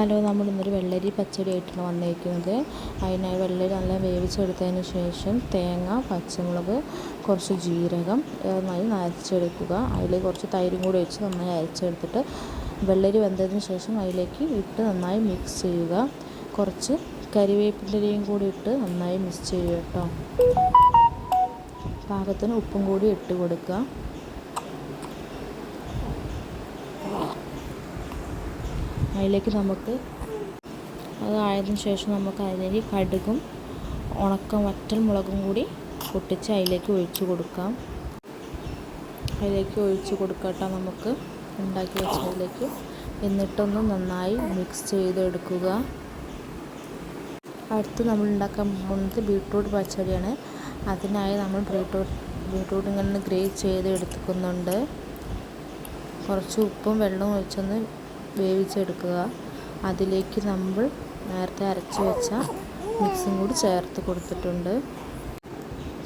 Hello നമ്മൾ ഇന്നൊരു വെള്ളരി പച്ചടി ആയിട്ടാണ് വന്നിരിക്കുന്നത് അതിനായി വെള്ളരി നല്ല വേവിച്ചെടുത്തതിന് ശേഷം തേങ്ങ പച്ചമുളക് കുറച്ച് ജീരകം നന്നായി അരച്ചെടുക്കുക. അതിൽ കുറച്ച് തൈരും കൂടി ഒഴിച്ച് നന്നായി അരച്ചെടുത്തിട്ട് വെള്ളരി വെന്തതിന് ശേഷം അതിലേക്ക് ഇട്ട് നന്നായി മിക്സ് ചെയ്യുക. കുറച്ച് കരിവേപ്പിന്റെയും കൂടി ഇട്ട് നന്നായി മിക്സ് ചെയ്യുക കേട്ടോ പാകത്തിന് ഉപ്പും കൂടി ഇട്ട് കൊടുക്കുക. അതിലേക്ക് നമുക്ക് അത് ആയതിനു ശേഷം നമുക്ക് അതിലേക്ക് കടുകും ഉണക്ക വറ്റൽ മുളകും കൂടി പൊട്ടിച്ച് അതിലേക്ക് ഒഴിച്ച് കൊടുക്കാം. അതിലേക്ക് ഒഴിച്ച് കൊടുക്കട്ടെ നമുക്ക്. ഉണ്ടാക്കി വെച്ചതിലേക്ക്. എന്നിട്ടൊന്ന് നന്നായി മിക്സ് ചെയ്തെടുക്കുക. അടുത്ത് നമ്മൾ ഉണ്ടാക്കാൻ പോകുന്നത് ബീട്രൂട്ട് പച്ചടിയാണ്. അതിനായി നമ്മൾ ബീട്രൂട്ട് ബീട്രൂട്ട് ഇങ്ങനെ ഗ്രേറ്റ് ചെയ്ത് എടുക്കുന്നുണ്ട് കുറച്ച് ഉപ്പും വെള്ളവും ഒഴിച്ചൊന്ന് വേവിച്ചെടുക്കുക. അതിലേക്ക് നമ്മൾ നേരത്തെ അരച്ച് വെച്ച മിക്സും കൂടി ചേർത്ത് കൊടുത്തിട്ടുണ്ട്.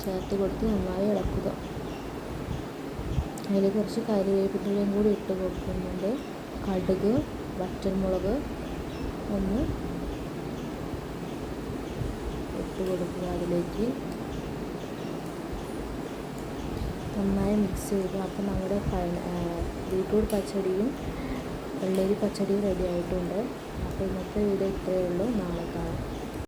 ചേർത്ത് കൊടുത്ത് നന്നായി ഇളക്കുക. അതിൽ കുറച്ച് കറിവേപ്പിലയും കൂടി ഇട്ട് കൊടുക്കുന്നുണ്ട്. കടുക് വറ്റൽമുളക് ഒന്ന് ഇട്ട് കൊടുക്കുക അതിലേക്ക്. നന്നായി മിക്സ് ചെയ്യുക അപ്പം നമ്മുടെ ബീട്രൂട്ട് പച്ചടിയും വെള്ളരി പച്ചടിയും റെഡി ആയിട്ടുണ്ട്. അപ്പോൾ ഇന്നത്തെ വീഡിയോ ഇത്രയേ ഉള്ളൂ. നാളെ കാണാം.